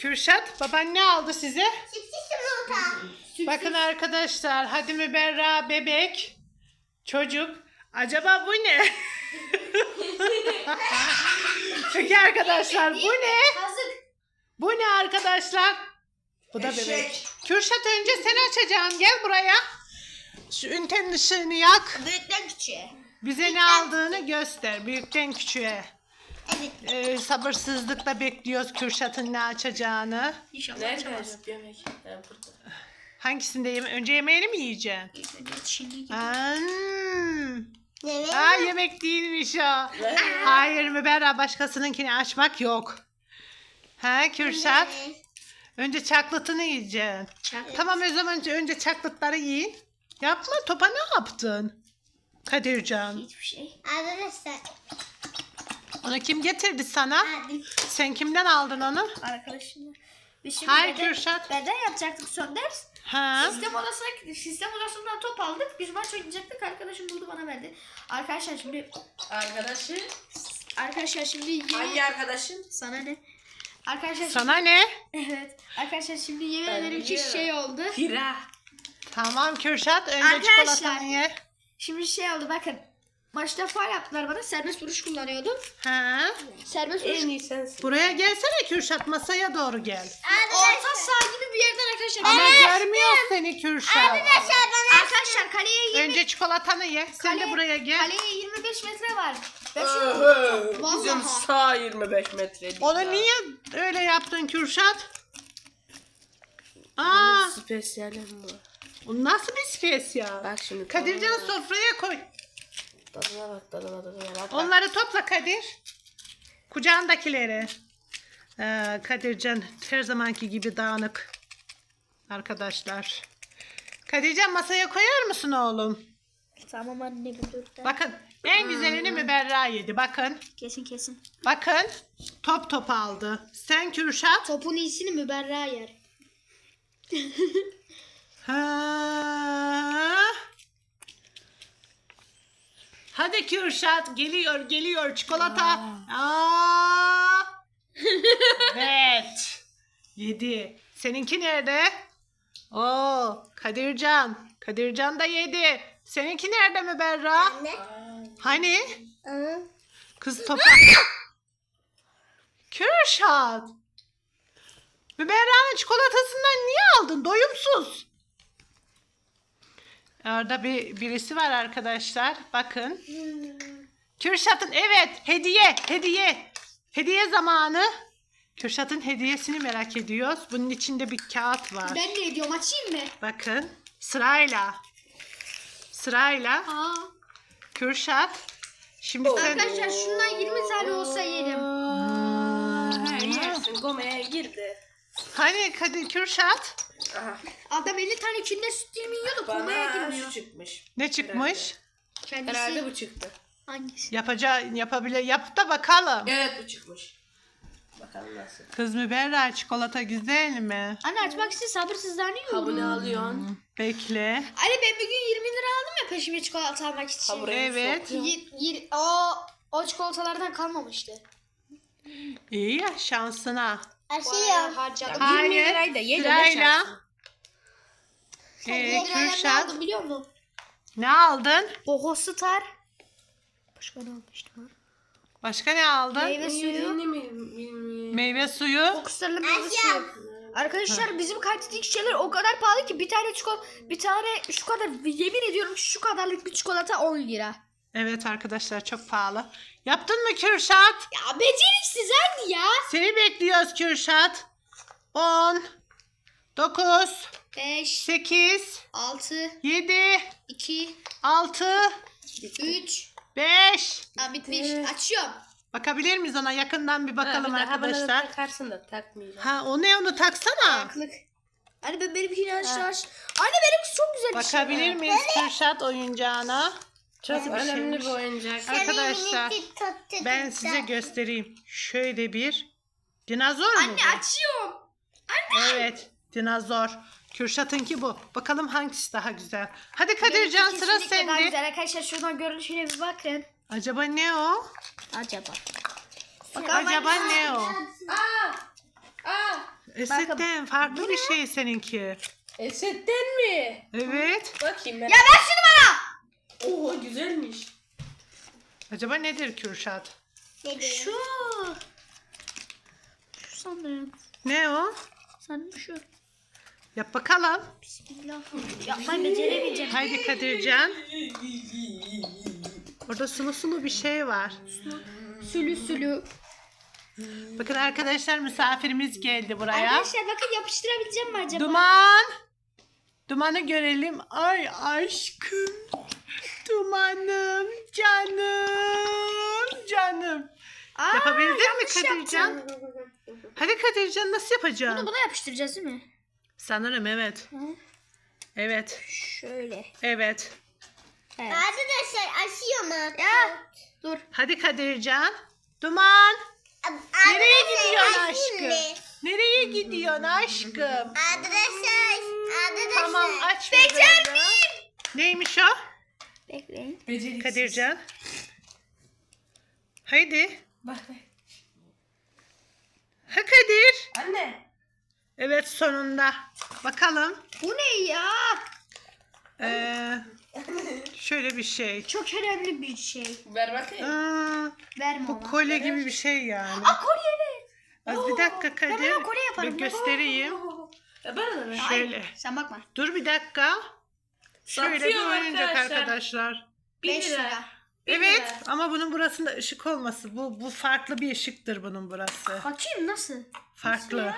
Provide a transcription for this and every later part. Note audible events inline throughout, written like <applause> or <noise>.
Kürşat baban ne aldı size? Sütlü yumurta. Bakın arkadaşlar hadi Müberra bebek çocuk acaba bu ne? <laughs> Peki arkadaşlar bu ne? Bu ne arkadaşlar? Bu da bebek. Kürşat önce sen açacaksın gel buraya. Şu üntenin ışığını yak. Büyükten küçüğe. Bize ne aldığını göster büyükten küçüğe. Evet. Ee, sabırsızlıkla bekliyoruz Kürşat'ın ne açacağını. İnşallah Nerede açamaz. yemek? Ha, burada. Hangisinde yeme önce yemeğini mi yiyeceksin? Şimdi Aa, Evet. Aa, yemek değilmiş o. Hayır Müberra başkasınınkini açmak yok. Ha Kürşat? Önce çaklatını yiyeceksin. Tamam o zaman önce, önce çaklatları yiyin. Yapma topa ne yaptın? Kadircan. Hiçbir şey. Arkadaşlar. Onu kim getirdi sana? Sen kimden aldın onu? Arkadaşımla. Biz şimdi Hayır beden- Kürşat. Beden yapacaktık son ders. Ha? Sistem odasına sistem odasından top aldık. Biz maç oynayacaktık. Arkadaşım buldu bana verdi. Arkadaşlar şimdi Arkadaşın? arkadaşlar şimdi yeni Hangi arkadaşın? sana ne? Arkadaşlar Sana ne? evet. Arkadaşlar şimdi yemin Ben ederim ki şey oldu. Pira. Tamam Kürşat önce Arkadaşlar. çikolatanı ye. Şimdi şey oldu bakın. Maçta faal yaptılar bana. Serbest vuruş kullanıyordum. Ha? Serbest vuruş. En iyi sensin. Buraya gelsene Kürşat masaya doğru gel. Orta saha gibi bir yerden arkadaşlar. Ama görmüyor seni Kürşat. Arkadaşlar kaleye 20 Önce çikolatanı ye. Sen de Kale- buraya gel. Kaleye 25 metre var. Ben şu Öhö, Bizim Vallahi. sağ 25 metre. Onu niye öyle yaptın Kürşat? Aa, Spesyalim bu. o nasıl bir spesiyal? Bak şimdi. Kadircan sofraya koy. Tadına bak tadına tadına bak. Onları topla Kadir. Kucağındakileri. Ee, Kadircan her zamanki gibi dağınık. Arkadaşlar. Kadircan masaya koyar mısın oğlum? Tamam anne bir dur. Bakın en güzelini Müberra yedi. Bakın. Kesin kesin. Bakın. Top top aldı. Sen Kürşat. Topun iyisini müberra yer. <laughs> Ha. Hadi Kürşat geliyor geliyor çikolata. Aa. <laughs> evet. Yedi. Seninki nerede? Oo Kadircan. Kadircan da yedi. Seninki nerede Müberra? Anne. Hani? Kız topa. <laughs> Kürşat. Müberra'nın çikolatasından niye aldın? Doyumsuz. Orada bir birisi var arkadaşlar. Bakın. Kürşat'ın evet hediye hediye. Hediye zamanı. Kürşat'ın hediyesini merak ediyoruz. Bunun içinde bir kağıt var. Ben ne diyorum açayım mı? Bakın sırayla. Sırayla Aa. Kürşat. Şimdi sen... Arkadaşlar şundan 20 tane olsa yerim. Ha, yersin. Gomeye girdi. Hani Kadir Kürşat? Aha. Adam 50 tane künde süt dilimi yiyordu. Komaya Bana girmiyor. şu çıkmış. Ne çıkmış? Kendisi. Herhalde bu çıktı. Hangisi? Yapacağı yapabile yap da bakalım. Evet bu çıkmış. Bakalım nasıl. Kız Müberra çikolata güzel mi? Anne açmak için sabırsızlanıyorum. Kabını alıyorsun. Bekle. Anne ben bugün 20 lira aldım ya peşime çikolata almak için. Hamura Evet. sokuyorsun. Y- y- o, o çikolatalardan kalmamıştı. İyi ya şansına. Harcadım. Ya, 20 Hayır, lirayı da ye de ne sırayla. Ee, Kürşat aldım biliyor musun? ne aldın? Boho Star. Başka ne almıştım? Başka ne aldın? Meyve suyu. Meyve suyu. Fokuslarla meyve suyu. Arkadaşlar bizim kantindeki şeyler o kadar pahalı ki bir tane çikolata bir tane şu kadar yemin ediyorum şu kadarlık bir çikolata 10 lira. Evet arkadaşlar çok pahalı. Yaptın mı Kürşat? Ya beceriksiz anne ya. Seni bekliyoruz Kürşat. 10 9 5 8 6 7 2 6 3 5 Aa bitmiş. Açıyorum. Bakabilir miyiz ona? Yakından bir bakalım Ha, bir daha bana da arkadaşlar. Takarsın da takmayacağım. Ha o ne onu taksana. Ayaklık. Anne ben benimkini aç aç. Anne benimki çok güzel bir şey. Bakabilir miyiz Kürşat oyuncağına? Çok bir önemli bir şeymiş? oyuncak. Arkadaşlar ben size göstereyim. Şöyle bir dinozor mu Anne bu? açıyorum. Evet dinozor. Kürşat'ınki bu. Bakalım hangisi daha güzel. Hadi Kadircan sıra kesinlikle daha sende. güzel. Arkadaşlar şuradan görünüşüne bir bakın. Acaba ne o? Acaba. Acaba ne o? Aa! Aa. Esetten farklı bir şey seninki. Esetten mi? Evet. Bakayım ben. Ya Oho güzelmiş. Acaba nedir Kürşat? Şu. Şu sanırım. Ne o? Sanırım şu. Yap bakalım. Bismillah. Yapmayı beceremeyeceğim. Haydi Kadircan. Orada sulu sulu bir şey var. Sülü sülü. Bakın arkadaşlar misafirimiz geldi buraya. Arkadaşlar bakın yapıştırabileceğim mi acaba? Duman. Dumanı görelim. Ay aşkım. Dumanım. Canım. Canım. Aa, Yapabildin mi yanlış Kadircan? yaptım. Hadi Kadircan nasıl Bunu yapacaksın? buna yapıştıracağız değil mi? Sanırım evet. Hı. Evet. Şöyle. Evet. Evet. Arkadaşlar aşıyor mu? Ya dur. Hadi Kadircan. Duman. Nereye gidiyorsun aşkım? Nereye gidiyorsun aşkım? Arkadaşlar, arkadaşlar. Tamam aç. Becer Neymiş o? Bekleyin. Beceriksiz. Kadircan. Haydi. Bak bak. Ha Kadir. Anne. Evet sonunda. Bakalım. Bu ne ya? Ee, şöyle bir şey. Çok önemli bir şey. Ver bakayım. Aa, Verme bu ona. kolye gibi bir şey yani. Aa kolye evet. Az bir dakika Kadir. hemen kolye yaparım. Bir göstereyim. Ya bana da ver. Şöyle. Sen bakma. Dur bir dakika. Şöyle bir oyuncak arkadaşlar. arkadaşlar. 5 lira. lira. Bir Evet lira. ama bunun burasında ışık olması. Bu bu farklı bir ışıktır bunun burası. Bakayım nasıl? Farklı.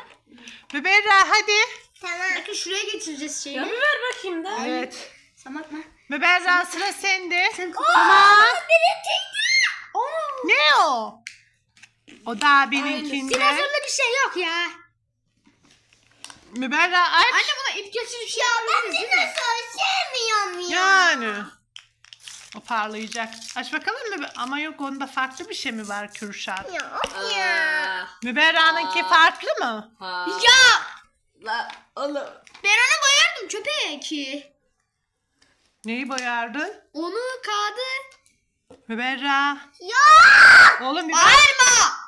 Müberra hadi. Tamam. Bakın şuraya getireceğiz şeyi. Ya bir ver bakayım da. Evet. Sen bakma. Müberra sıra sende. Sen. Onu. Ne o? O da abininkinde. Dinozorlu bir şey yok ya. Müberra aç. Anne buna ip geçirip şey yapabiliriz değil mi? Sevmiyorum ya. Yani. O parlayacak. Aç bakalım mı? Ama yok onda farklı bir şey mi var Kürşat? Ya of ya. Aa. Müberra'nınki farklı mı? Ha. Ya La oğlum. ben onu boyardım köpek. Neyi boyardın? Onu kağıdı. Müberra. Ya. Oğlum Müberra. Bağırma.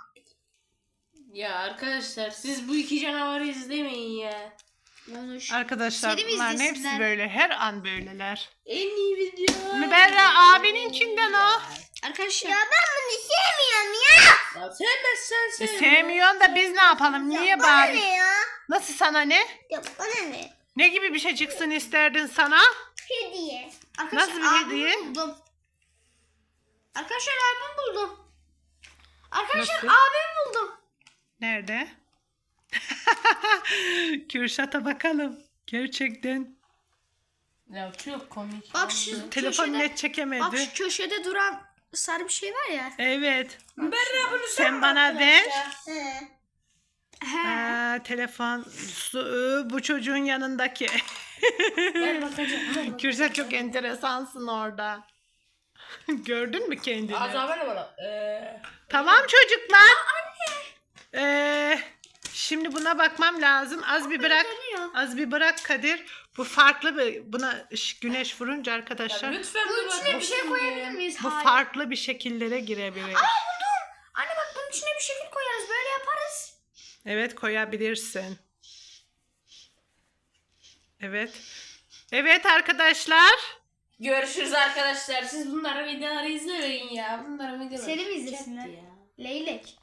Ya arkadaşlar siz bu iki canavarı izlemeyin ya. Konuş. Arkadaşlar Seni mi bunların hepsi böyle. Her an böyleler. En iyi video. Müberra abininkinden o. Arkadaşlar. Ya ben bunu sevmiyorum ya. Ya sevmezsen E, sevme. sevmiyorsun da biz ne yapalım? Niye Bana bari? ne ya? Nasıl sana ne? Ya bana ne? Ne gibi bir şey çıksın isterdin sana? Hediye. Arkadaşlar Nasıl bir hediye? buldum. Arkadaşlar albüm buldum. Arkadaşlar Nasıl? albüm buldum. Nerede? <laughs> Kürşat'a bakalım. Gerçekten. Ya çok komik. Bak şu Telefon köşede, net bak çekemedi. şu köşede duran sarı bir şey var ya. Evet. Berra bunu Sen bana ver. Aa, telefon su, bu çocuğun yanındaki. Bakacağım. Kürşat çok enteresansın orada. <laughs> Gördün mü kendini? Az ver bana. Ee, Tamam çocuklar. Ee, şimdi buna bakmam lazım. Az bir bırak. Az bir bırak Kadir. Bu farklı bir buna güneş vurunca ya arkadaşlar lütfen Bunun içine bir şey koyabilir ya. miyiz? bu Hayır. farklı bir şekillere girebilir. Anne bak bunun içine bir şekil koyarız. Böyle yaparız. Evet koyabilirsin. Evet. Evet arkadaşlar. Görüşürüz arkadaşlar. Siz bunların videoları izlemeyin ya. Bunların videoları. Seni mi izlesinler? Leylek.